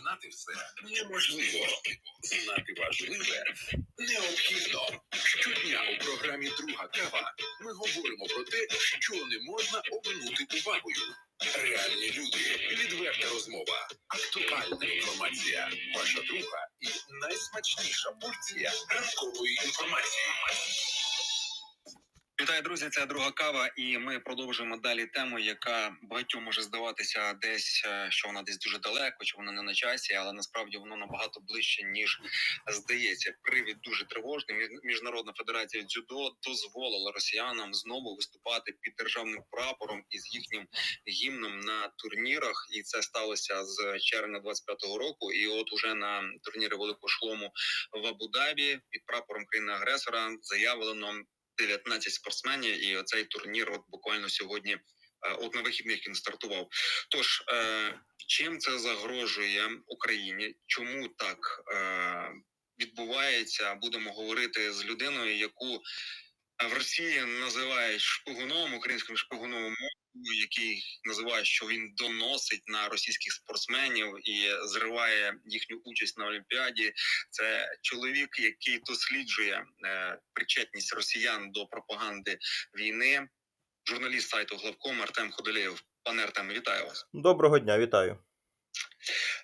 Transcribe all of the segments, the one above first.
Знати все неможливо. Знати важливе необхідно. Щодня у програмі Друга кава ми говоримо про те, що не можна оминути увагою. Реальні люди, відверта розмова, актуальна інформація, ваша друга і найсмачніша порція ранкової інформації. Вітаю, друзі! Це друга кава, і ми продовжуємо далі тему, яка багатьом може здаватися десь, е, що вона десь дуже далеко, чи вона не на часі, але насправді воно набагато ближче ніж здається. Привід дуже тривожний. Між- Міжнародна федерація дзюдо дозволила росіянам знову виступати під державним прапором і з їхнім гімном на турнірах. І це сталося з червня 25-го року. І от уже на турнірі великого шлому в Абу-Дабі під прапором країни-агресора заявлено 19 спортсменів, і оцей турнір, от буквально сьогодні, е, от на вихідних він стартував. Тож е, чим це загрожує Україні? Чому так е, відбувається? Будемо говорити з людиною, яку в Росії називають шпигуном, українським шпигуном який називає, що він доносить на російських спортсменів і зриває їхню участь на Олімпіаді. Це чоловік, який досліджує е, причетність росіян до пропаганди війни. Журналіст сайту Главком Артем Ходолєв. Пане Артеме, вітаю вас. Доброго дня, вітаю.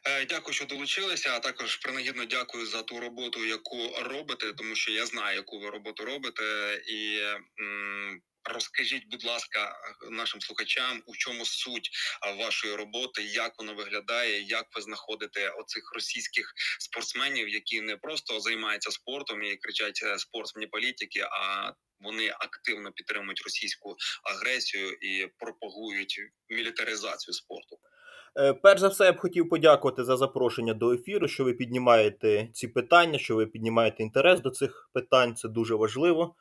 Е, Дякую, що долучилися. А також принагідно дякую за ту роботу, яку робите, тому що я знаю, яку ви роботу робите. І м, розкажіть, будь ласка, нашим слухачам, у чому суть вашої роботи, як воно виглядає, як ви знаходите оцих російських спортсменів, які не просто займаються спортом і кричать е, спорт вне політики, а вони активно підтримують російську агресію і пропагують мілітаризацію спорту. Е, Перш за все, я б хотів подякувати за запрошення до ефіру, що ви піднімаєте ці питання, що ви піднімаєте інтерес до цих питань. Це дуже важливо.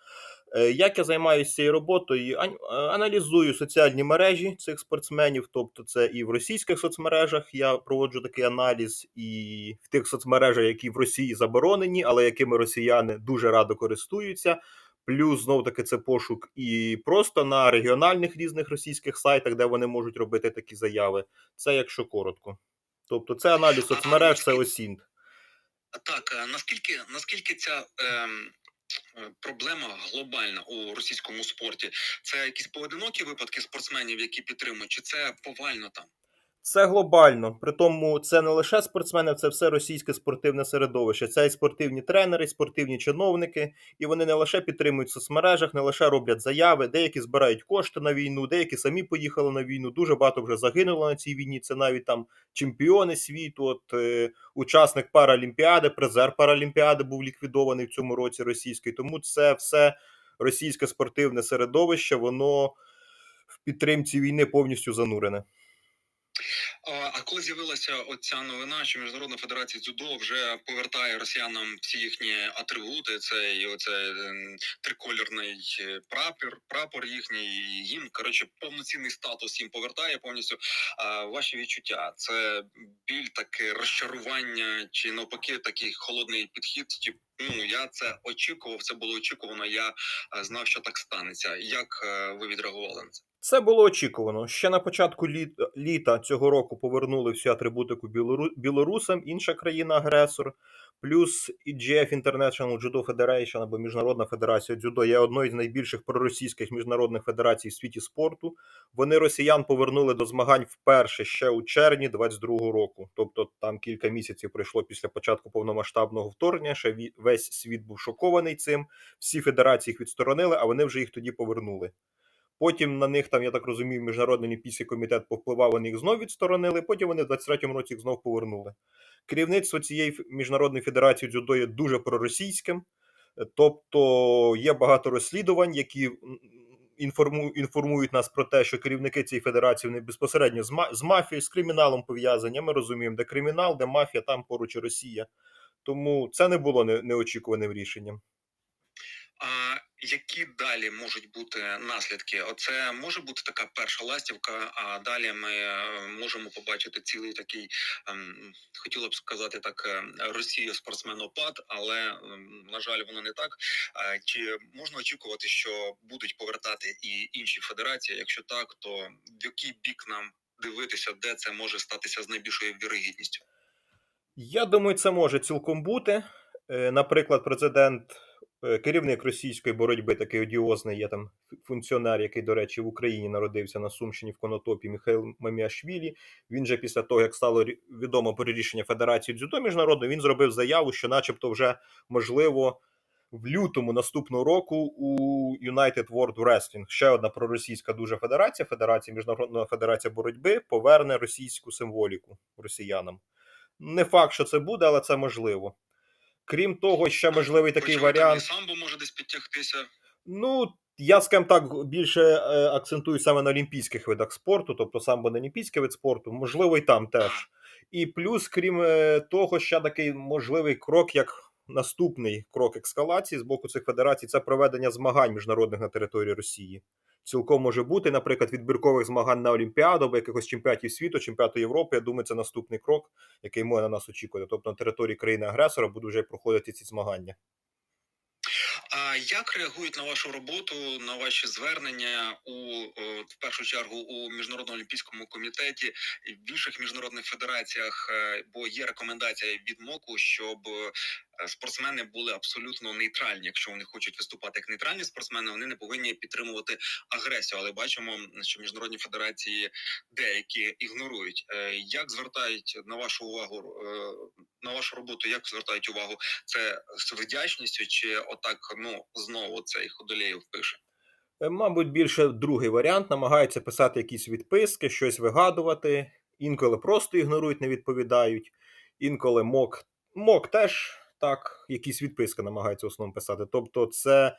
Е, Як я займаюся цією роботою? Е, Аналізую соціальні мережі цих спортсменів, тобто це і в російських соцмережах я проводжу такий аналіз, і в тих соцмережах, які в Росії заборонені, але якими росіяни дуже радо користуються. Плюс знов таки це пошук і просто на регіональних різних російських сайтах, де вони можуть робити такі заяви. Це якщо коротко. Тобто, це аналіз соцмереж, це осінт. Так, наскільки наскільки ця е, проблема глобальна у російському спорті? Це якісь поодинокі випадки спортсменів, які підтримують, чи це повально там? Це глобально. Притому це не лише спортсмени, це все російське спортивне середовище. Це і спортивні тренери, і спортивні чиновники, і вони не лише підтримують в соцмережах, не лише роблять заяви, деякі збирають кошти на війну, деякі самі поїхали на війну. Дуже багато вже загинуло на цій війні. Це навіть там чемпіони світу. От е, учасник Паралімпіади, призер Паралімпіади був ліквідований в цьому році російський. Тому це все російське спортивне середовище, воно в підтримці війни повністю занурене. А, коли з'явилася оця новина, що Міжнародна федерація дзюдо вже повертає росіянам всі їхні атрибути, це і оце ем, трикольорний е, прапор, прапор їхній гімн. Коротше, повноцінний статус їм повертає повністю. А ваші відчуття це біль, таке розчарування, чи навпаки, такий холодний підхід? Чи ну я це очікував, це було очікувано. Я е, знав, що так станеться. Як е, ви відреагували на це? Це було очікувано. Ще на початку літ, літа цього року повернули всю атрибутику білору, білорусам, інша країна-агресор. Плюс EGF International Judo Federation або Міжнародна федерація дзюдо є одною з найбільших проросійських міжнародних федерацій в світі спорту. Вони росіян повернули до змагань вперше ще у червні 22-го року. Тобто там кілька місяців пройшло після початку повномасштабного вторгнення. Ще весь світ був шокований цим. Всі федерації їх відсторонили, а вони вже їх тоді повернули. Потім на них там, я так розумію, міжнародний олімпійський комітет повпливав, вони їх знов відсторонили. Потім вони в 23-му році їх знов повернули. Керівництво цієї міжнародної федерації дзюдо є дуже проросійським, Е, тобто є багато розслідувань, які інформують нас про те, що керівники цієї федерації вони безпосередньо з, мафією, з криміналом пов'язані. Ми розуміємо, де кримінал, де мафія, там поруч Росія. Тому це не було неочікуваним рішенням. Які далі можуть бути наслідки? Оце може бути така перша ластівка, а далі ми е, можемо побачити цілий такий, ем, хотіло б сказати так, е, Росія спортсменопад, але ем, на жаль, воно не так. А Чи можна очікувати, що будуть повертати і інші федерації? Якщо так, то в який бік нам дивитися, де це може статися з найбільшою вірогідністю? Я думаю, це може цілком бути. Е, Наприклад, президент, е, керівник російської боротьби, такий одіозний, є там функціонер, який, до речі, в Україні народився на Сумщині в Конотопі Михайло Маміашвілі. Він же після того, як стало відомо про рішення Федерації дзюдо міжнародної, він зробив заяву, що, начебто, вже можливо. В лютому наступного року у United World Wrestling, ще одна проросійська дуже федерація, Федерація Міжнародна Федерація боротьби, поверне російську символіку росіянам. Не факт, що це буде, але це можливо. Крім того, ще можливий такий Причому варіант. самбо може десь підтягтися. Ну, я, скажімо так, більше е, акцентую саме на олімпійських видах спорту, тобто самбо не олімпійський вид спорту, можливо, і там теж. І плюс, крім е, того, ще такий можливий крок, як наступний крок ескалації з боку цих федерацій, це проведення змагань міжнародних на території Росії. Цілком може бути, наприклад, відбіркових змагань на Олімпіаду або якихось чемпіонатів світу, чемпіонату Європи. Я думаю, це наступний крок, який може на нас очікувати. Тобто на території країни-агресора будуть вже проходити ці змагання. А як реагують на вашу роботу, на ваші звернення у в першу чергу у міжнародному олімпійському комітеті в інших міжнародних федераціях? е, Бо є рекомендація від МОКу, щоб спортсмени були абсолютно нейтральні. Якщо вони хочуть виступати як нейтральні спортсмени, вони не повинні підтримувати агресію. Але бачимо, що міжнародні федерації деякі ігнорують. Е, Як звертають на вашу увагу е, на вашу роботу? Як звертають увагу? Це з вдячністю, чи отак ну знову цей ходолєєв пише? Е, Мабуть, більше другий варіант намагаються писати якісь відписки, щось вигадувати. Інколи просто ігнорують, не відповідають. Інколи мок, мок теж так, якісь відписки намагаються в основному писати. Тобто, це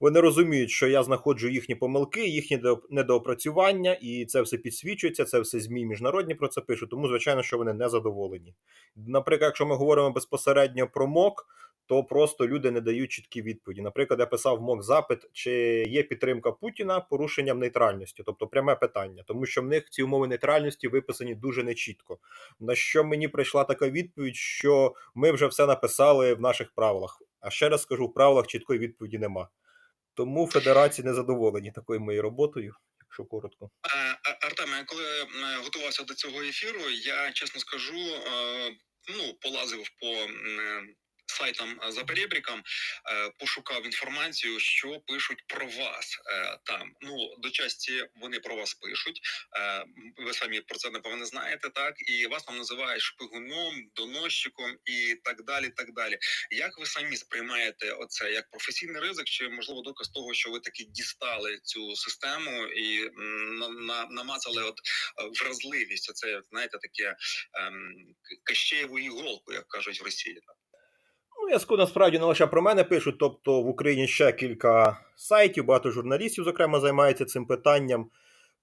вони розуміють, що я знаходжу їхні помилки, їхні до- недоопрацювання, і це все підсвічується, це все ЗМІ міжнародні про це пишуть. Тому, звичайно, що вони не задоволені. Наприклад, якщо ми говоримо безпосередньо про МОК, то просто люди не дають чіткі відповіді. Наприклад, я писав мок запит, чи є підтримка Путіна порушенням нейтральності, тобто пряме питання, тому що в них ці умови нейтральності виписані дуже нечітко. На що мені прийшла така відповідь, що ми вже все написали в наших правилах. А ще раз скажу, в правилах чіткої відповіді нема. Тому федерації не задоволені такою моєю роботою, якщо коротко. Е, А- Артеме, я коли е, готувався до цього ефіру, я чесно скажу, е, ну полазив по е, сайтам е, за перебріком, е, пошукав інформацію, що пишуть про вас е, там. Ну до часті вони про вас пишуть. Ви самі про це напевно знаєте, так і вас там називають шпигуном, доносчиком і так далі. Так далі. Як ви самі сприймаєте оце як професійний ризик, чи можливо доказ того, що ви таки дістали цю систему і на, на, намацали от вразливість? Оце знаєте, таке ем, кащеєву іголку, як кажуть в Росії. Так? Ну, скажу, насправді не лише про мене пишуть, тобто в Україні ще кілька сайтів, багато журналістів, зокрема, займається цим питанням.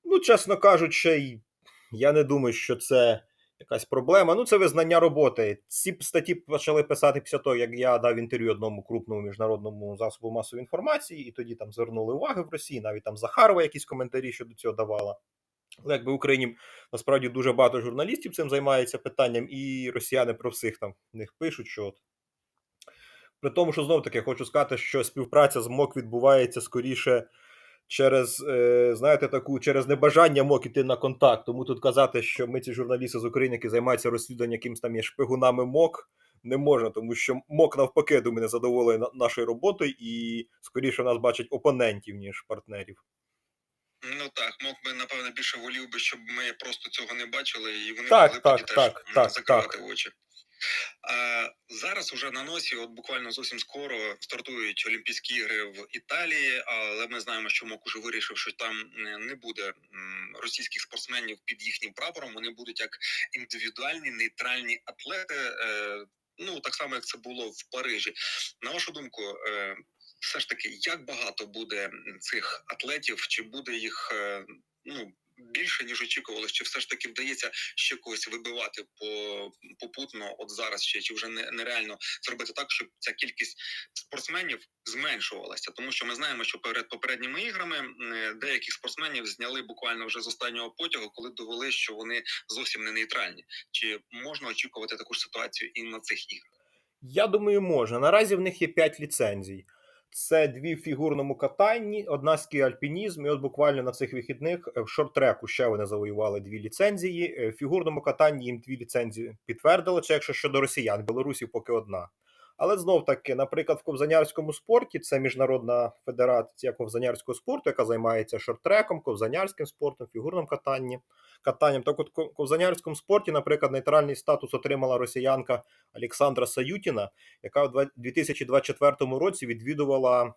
Ну, чесно кажучи, я не думаю, що це якась проблема. Ну, це визнання роботи. Ці статті почали писати після того, як я дав інтерв'ю одному крупному міжнародному засобу масової інформації, і тоді там звернули уваги в Росії, навіть там Захарова якісь коментарі щодо цього давала. Але якби в Україні насправді дуже багато журналістів цим займається питанням, і росіяни про всіх там в них пишуть, що от при тому, що знов таки хочу сказати, що співпраця з МОК відбувається скоріше через, е, знаєте, таку через небажання МОК іти на контакт. Тому тут казати, що ми ці журналісти з України, які займаються розслідуванням якимсь там є шпигунами МОК, не можна, тому що МОК навпаки, я думаю, не задоволений нашою роботою і скоріше нас бачать опонентів, ніж партнерів. Ну так, мог би напевно більше волів би, щоб ми просто цього не бачили, і вони Так, могли так, так, так, закривати очі. Зараз уже на носі, от буквально зовсім скоро стартують Олімпійські ігри в Італії, але ми знаємо, що МОК уже вирішив, що там не буде російських спортсменів під їхнім прапором. Вони будуть як індивідуальні нейтральні атлети. е, Ну так само, як це було в Парижі. На вашу думку, е, все ж таки, як багато буде цих атлетів, чи буде їх е, ну більше ніж очікувалось, чи все ж таки вдається ще когось вибивати по попутно, от зараз ще чи вже не нереально зробити так, щоб ця кількість спортсменів зменшувалася, тому що ми знаємо, що перед попередніми іграми деяких спортсменів зняли буквально вже з останнього потягу, коли довели, що вони зовсім не нейтральні. Чи можна очікувати таку ж ситуацію і на цих іграх? Я думаю, можна. Наразі в них є 5 ліцензій. Це дві в фігурному катанні, одна скі альпінізм, і от буквально на цих вихідних е, в шорт-треку ще вони завоювали дві ліцензії. Е, В фігурному катанні їм дві ліцензії підтвердили, це якщо щодо росіян, Білорусі поки одна. Але знов таки, наприклад, в ковзанярському спорті це міжнародна федерація ковзанярського спорту, яка займається шорт-треком, ковзанярським спортом, фігурним катанням. катанням. Так от ковзанярському спорті, наприклад, нейтральний статус отримала росіянка Олександра Саютіна, яка в два- 2024 році відвідувала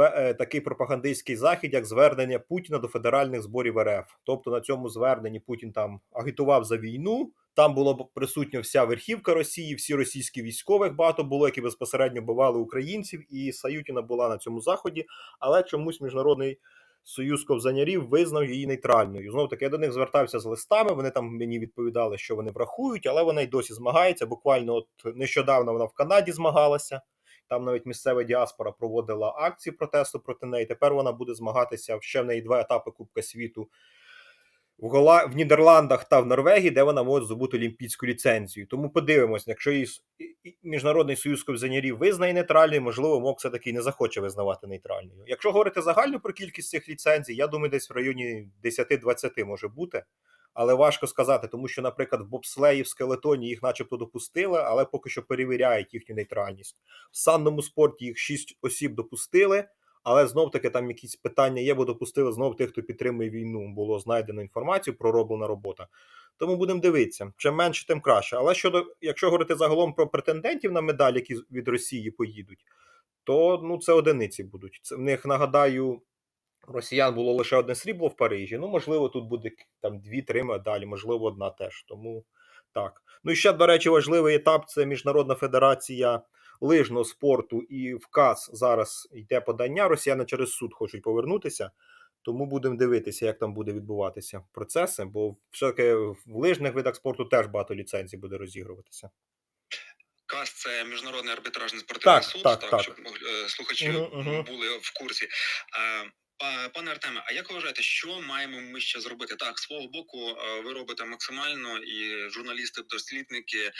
е, такий пропагандистський захід, як звернення Путіна до федеральних зборів РФ. Тобто на цьому зверненні Путін там агітував за війну. Там було б присутня вся верхівка Росії, всі російські військових багато було, які безпосередньо бивали українців, і Саютіна була на цьому заході, але чомусь міжнародний союз ковзанярів визнав її нейтральною. Знову таки, я до них звертався з листами. Вони там мені відповідали, що вони врахують, але вона й досі змагається. Буквально, от нещодавно вона в Канаді змагалася. Там навіть місцева діаспора проводила акції протесту проти неї. Тепер вона буде змагатися ще в неї два етапи Кубка світу в, Гола... в Нідерландах та в Норвегії, де вона може здобути олімпійську ліцензію. Тому подивимось, якщо її міжнародний союз ковзанярів визнає нейтральною, можливо, МОК все таки не захоче визнавати нейтральною. Якщо говорити загально про кількість цих ліцензій, я думаю, десь в районі 10-20 може бути. Але важко сказати, тому що, наприклад, в бобслеї в скелетоні їх начебто допустили, але поки що перевіряють їхню нейтральність. В санному спорті їх 6 осіб допустили, але знов таки там якісь питання є, бо допустили знов тих, хто підтримує війну. Було знайдено інформацію, пророблена робота. Тому будемо дивитися. Чим менше, тим краще. Але щодо, якщо говорити загалом про претендентів на медаль, які від Росії поїдуть, то ну це одиниці будуть. Це в них нагадаю. Росіян було лише одне срібло в Парижі. Ну, можливо, тут буде там дві-три медалі, можливо, одна теж. Тому так. Ну і ще, до речі, важливий етап це Міжнародна федерація лижного спорту. І в КАС зараз йде подання. Росіяни через суд хочуть повернутися. Тому будемо дивитися, як там буде відбуватися процеси, бо все-таки в лижних видах спорту теж багато ліцензій буде розігруватися. КАС це міжнародний арбітражний спортивний Так, суд, так, так, так. щоб е, слухачі Мгм, мгм. були в курсі. Е, Пане Артеме, а як ви вважаєте, що маємо ми ще зробити? Так, з свого боку, е, ви робите максимально, і журналісти-дослідники е,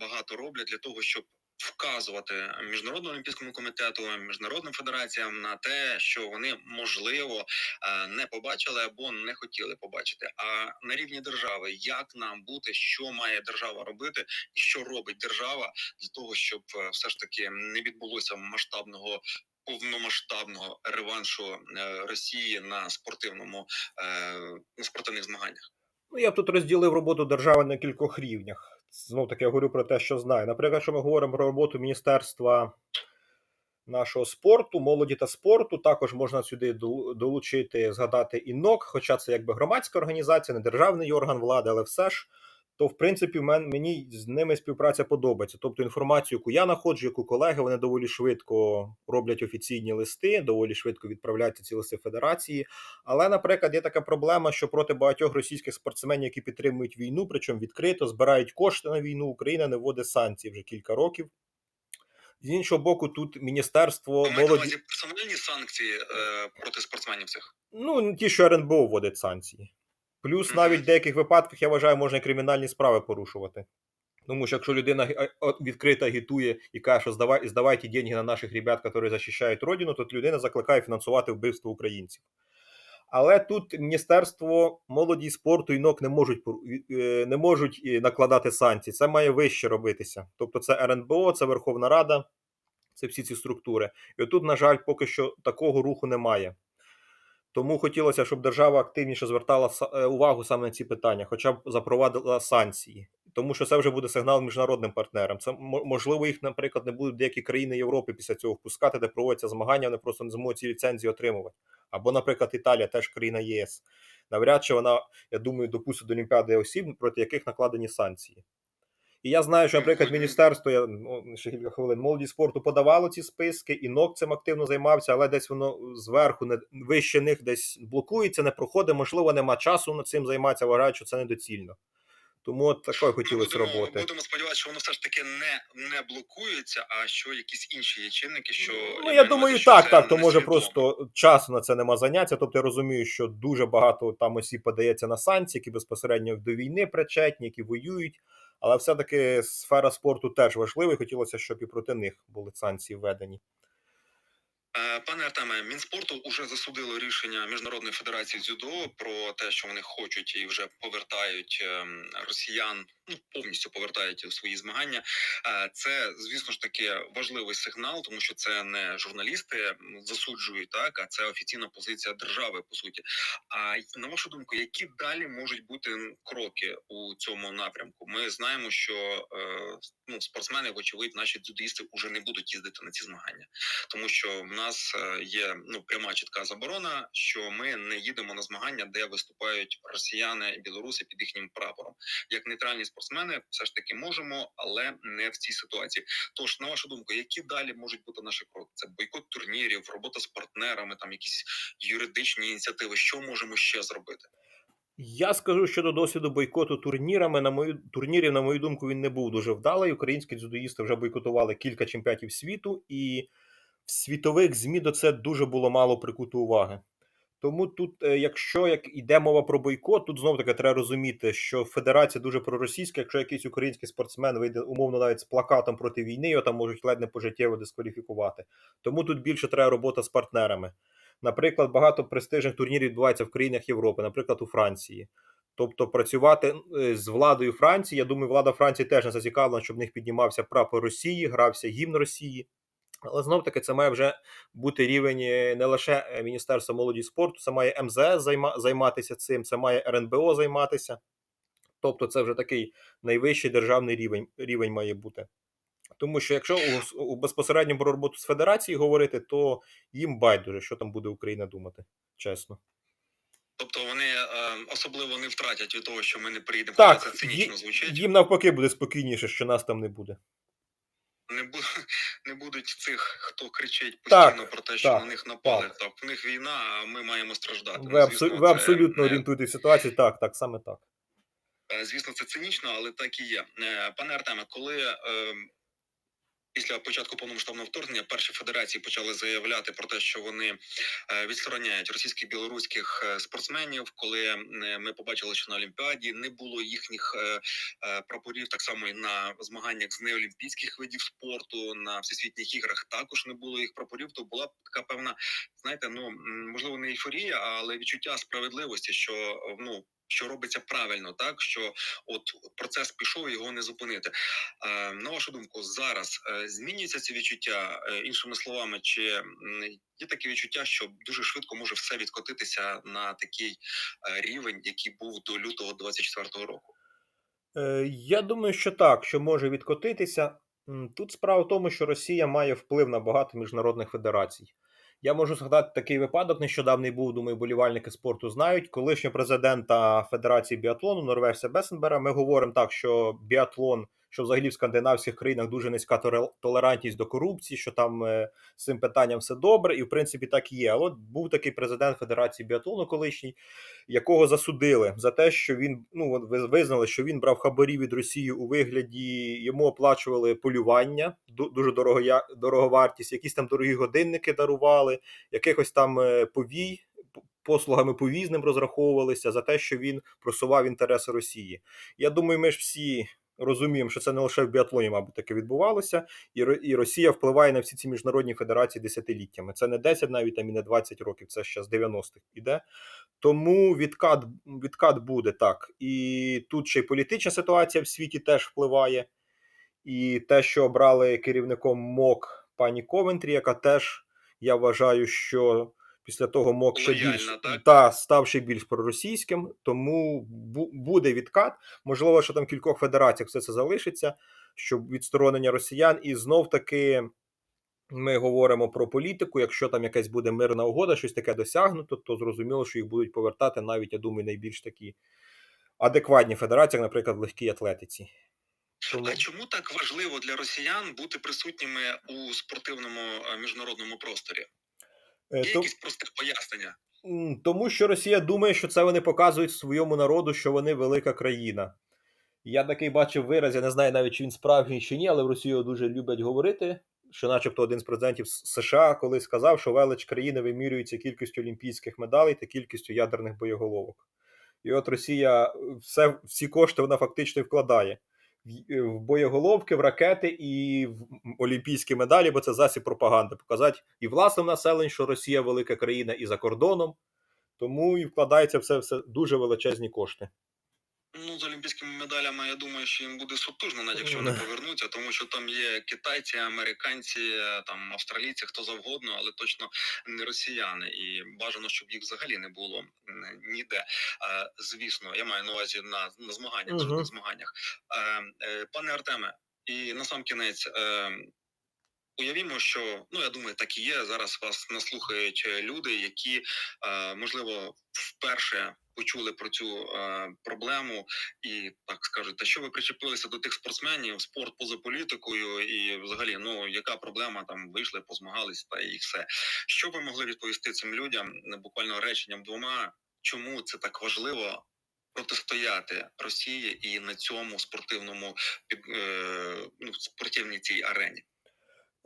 багато роблять для того, щоб вказувати міжнародному олімпійському комітету, міжнародним федераціям на те, що вони можливо е, не побачили або не хотіли побачити. А на рівні держави, як нам бути, що має держава робити, і що робить держава для того, щоб е, все ж таки не відбулося масштабного. Повномасштабного реваншу е, Росії на спортивному на спортивних змаганнях. Ну, я б тут розділив роботу держави на кількох рівнях. Знов таки я говорю про те, що знаю. Наприклад, якщо ми говоримо про роботу Міністерства нашого спорту, молоді та спорту, також можна сюди долучити, згадати і НОК, хоча це якби громадська організація, не державний орган влади, але все ж. То, в принципі, мен, мені з ними співпраця подобається. Тобто інформацію, яку я знаходжу, яку колеги, вони доволі швидко роблять офіційні листи, доволі швидко відправляються ці листи федерації. Але, наприклад, є така проблема, що проти багатьох російських спортсменів, які підтримують війну, причому відкрито збирають кошти на війну, Україна не вводить санкції вже кілька років. З іншого боку, тут міністерство Ви молоді. увазі персональні санкції е, проти спортсменів цих? Ну, ті, що РНБО вводить санкції. Плюс навіть в деяких випадках, я вважаю, можна і кримінальні справи порушувати. Тому що якщо людина от відкрито агітує і каже, що здавай, здавайте деньги на наших ребят, які захищають родину, то людина закликає фінансувати вбивство українців. Але тут Міністерство молоді спорту і НОК не можуть е, не можуть е, накладати санкції. Це має вище робитися. Тобто це РНБО, це Верховна Рада, це всі ці структури. І отут, на жаль, поки що такого руху немає. Тому хотілося, щоб держава активніше звертала е, увагу саме на ці питання, хоча б запровадила санкції. Тому що це вже буде сигнал міжнародним партнерам. Це можливо, їх, наприклад, не будуть деякі країни Європи після цього впускати, де проводяться змагання, вони просто не зможуть ці ліцензії отримувати. Або, наприклад, Італія, теж країна ЄС. Навряд чи вона, я думаю, допустить до Олімпіади осіб, проти яких накладені санкції. І я знаю, що, наприклад, міністерство, я ну, ще кілька хвилин, молоді спорту подавало ці списки, і НОК цим активно займався, але десь воно зверху, не, вище них десь блокується, не проходить, можливо, нема часу над цим займатися, вважають, що це недоцільно. Тому от такої хотілося будемо, роботи. будемо сподіватися, що воно все ж таки не, не блокується, а що якісь інші є чинники, що Ну, я думаю, так, так, то може просто часу на це нема заняття. Тобто я розумію, що дуже багато там осіб подається на санкції, які безпосередньо до війни причетні, які воюють. Але все-таки сфера спорту теж важлива, і хотілося, щоб і проти них були санкції введені. Е, Пане Артеме, Мінспорту вже засудило рішення Міжнародної федерації дзюдо про те, що вони хочуть і вже повертають ем, росіян, ну повністю повертають у свої змагання. Е, Це, звісно ж таки, важливий сигнал, тому що це не журналісти засуджують, так а це офіційна позиція держави, по суті. А на вашу думку, які далі можуть бути кроки у цьому напрямку? Ми знаємо, що е, ну спортсмени, вочевидь, наші дзюдоїсти вже не будуть їздити на ці змагання тому що в нас е, є ну пряма чітка заборона, що ми не їдемо на змагання, де виступають росіяни і білоруси під їхнім прапором. Як нейтральні спортсмени, все ж таки можемо, але не в цій ситуації. Тож, на вашу думку, які далі можуть бути наші кроки? Це бойкот турнірів, робота з партнерами, там якісь юридичні ініціативи. Що можемо ще зробити? Я скажу щодо досвіду бойкоту турнірами. На мою турнірів, на мою думку, він не був дуже вдалий. Українські дзюдоїсти вже бойкотували кілька чемпіонатів світу, і в світових ЗМІ до це дуже було мало прикуто уваги. Тому тут, е, якщо як іде мова про бойкот, тут знов таки треба розуміти, що федерація дуже проросійська. Якщо якийсь український спортсмен вийде умовно навіть з плакатом проти війни, його там можуть ледь не пожиттєво дискваліфікувати. Тому тут більше треба робота з партнерами. Наприклад, багато престижних турнірів відбувається в країнах Європи, наприклад, у Франції. Тобто працювати е, з владою Франції, я думаю, влада Франції теж не зацікавлена, щоб в них піднімався прапор Росії, грався гімн Росії. Але знов таки це має вже бути рівень е, не лише е, Міністерства молоді і спорту, це має МЗС займатися цим, це має РНБО займатися. Тобто це вже такий найвищий державний рівень, рівень має бути. Тому що якщо у, у безпосередньо про роботу з федерації говорити, то їм байдуже, що там буде Україна думати, чесно. Тобто вони е, особливо не втратять від того, що ми не приїдемо. Так, це цинічно звучить. їм навпаки буде спокійніше, що нас там не буде. Не бу... не будуть цих, хто кричить Так, постійно про те, що так, на них напали. так. Так. в них війна, а ми маємо страждати. Ви, Ну, абсо- звісно, ви абсолютно не- орієнтуєтесь в ситуації. Так, так, саме так. Е, Звісно, це цинічно, але так і є. Е, Пане Артеме, коли е, після початку повномасштабного вторгнення перші федерації почали заявляти про те, що вони е, відстороняють російських білоруських е, спортсменів, коли е, ми побачили, що на Олімпіаді не було їхніх прапорів, так само і на змаганнях з неолімпійських видів спорту, на всесвітніх іграх також не було їх прапорів. То була така певна, знаєте, ну можливо, не ейфорія, але відчуття справедливості, що ну. Що робиться правильно, так що от процес пішов, його не зупинити. Е, на вашу думку, зараз е, змінюються ці відчуття Е, іншими словами, чи є таке відчуття, що дуже швидко може все відкотитися на такий е, рівень, який був до лютого 24-го року? Е, Я думаю, що так, що може відкотитися. Тут справа в тому, що Росія має вплив на багато міжнародних федерацій. Я можу згадати такий випадок, нещодавний був, думаю, болівальники спорту знають. Колишнього президента Федерації біатлону Норвежця Бесенбера. Ми говоримо так, що біатлон, що взагалі в скандинавських країнах дуже низька толерантність до корупції, що там е, з цим питанням все добре, і в принципі так і є. Але був такий президент Федерації біатлону колишній, якого засудили за те, що він ну визнали, що він брав хабарі від Росії у вигляді, йому оплачували полювання, дуже дорого, дороговартість, якісь там дорогі годинники дарували, якихось там е, повій. Послугами повізним розраховувалися за те, що він просував інтереси Росії. Я думаю, ми ж всі розуміємо, що це не лише в біатлоні, мабуть, таке відбувалося, і, і Росія впливає на всі ці міжнародні федерації десятиліттями. Це не 10 навіть там і не 20 років, це ще з 90-х іде. Тому відкат, відкат буде так. І тут ще й політична ситуація в світі теж впливає. І те, що обрали керівником МОК пані Ковентрі, яка теж, я вважаю, що після того МОК ще більш так? та, став ще більш проросійським, тому буде відкат. Можливо, що там в кількох федераціях все це залишиться, щоб відсторонення росіян, і знов таки ми говоримо про політику. Якщо там якась буде мирна угода, щось таке досягнуто, то зрозуміло, що їх будуть повертати навіть, я думаю, найбільш такі адекватні федерації, як, наприклад, в легкій атлетиці. А чому так важливо для росіян бути присутніми у спортивному е, міжнародному просторі? Е, Є то- якісь просте пояснення? Тому що Росія думає, що це вони показують своєму народу, що вони велика країна. Я такий бачив вираз, я не знаю навіть, чи він справжній чи ні, але в Росії його дуже люблять говорити. Що, начебто, один з президентів США колись сказав, що велич країни вимірюється кількістю олімпійських медалей та кількістю ядерних боєголовок. І от Росія е, все, всі кошти вона фактично вкладає в- е, в боєголовки, в ракети і в олімпійські медалі, бо це засіб пропаганди. Показати і власним населенню, що Росія велика країна і за кордоном. Тому і вкладається все, все дуже величезні кошти. Ну, з олімпійськими медалями, я думаю, що їм буде сутужно, навіть якщо вони повернуться, тому що там є китайці, американці, там австралійці, хто завгодно, але точно не росіяни. І бажано, щоб їх взагалі не було ніде. Звісно, я маю на увазі на, на змаганнях, Мгм. на змаганнях. Е, е, Пане Артеме, і на сам кінець. Уявімо, що ну я думаю, так і є. Зараз вас наслухають е, люди, які е, можливо вперше почули про цю е, проблему, і так скажуть, та що ви причепилися до тих спортсменів, спорт поза політикою, і взагалі, ну яка проблема там вийшли, позмагались, та і все. Що ви могли відповісти цим людям буквально реченням двома? Чому це так важливо протистояти Росії і на цьому спортивному ну спортивній цій арені?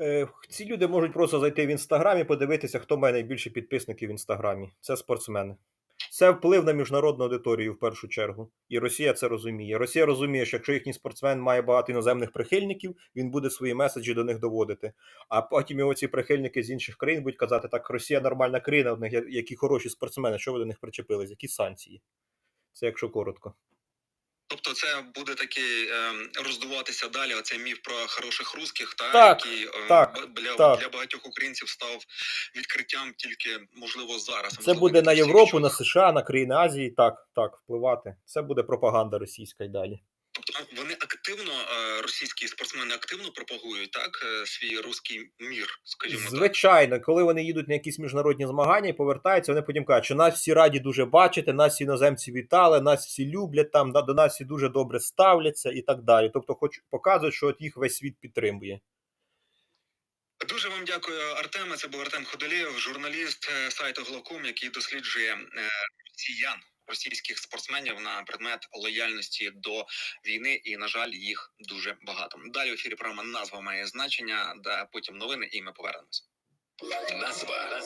Е, Ці люди можуть просто зайти в інстаграм і подивитися, хто має найбільше підписників в інстаграмі. Це спортсмени. Це вплив на міжнародну аудиторію в першу чергу. І Росія це розуміє. Росія розуміє, що якщо їхній спортсмен має багато іноземних прихильників, він буде свої меседжі до них доводити. А потім його ці прихильники з інших країн будуть казати, так, Росія нормальна країна, в них які хороші спортсмени, що ви до них причепились, які санкції. Це якщо коротко. Тобто, це буде такий ем, роздуватися далі. Оцей міф про хороших русських, та Так, який ем, так, для, так. для багатьох українців став відкриттям тільки можливо зараз. Це можливо, буде на Європу, на. США, на країни Азії, так, так, впливати. Це буде пропаганда російська й далі. Тобто вони активно е, російські спортсмени активно пропагують так е, свій руський мір, скажімо так. Звичайно, коли вони їдуть на якісь міжнародні змагання і повертаються, вони потім кажуть, що нас всі раді дуже бачити, нас всі іноземці вітали, нас всі люблять, там до нас всі дуже добре ставляться і так далі. Тобто, хоч показують, що от їх весь світ підтримує. Дуже вам дякую, Артеме. Це був Артем Ходолєв, журналіст е, сайту Глоком, який досліджує росіян, російських спортсменів на предмет лояльності до війни. І на жаль, їх дуже багато. Далі в ефірі програма назва має значення, де потім новини, і ми повернемось. Назва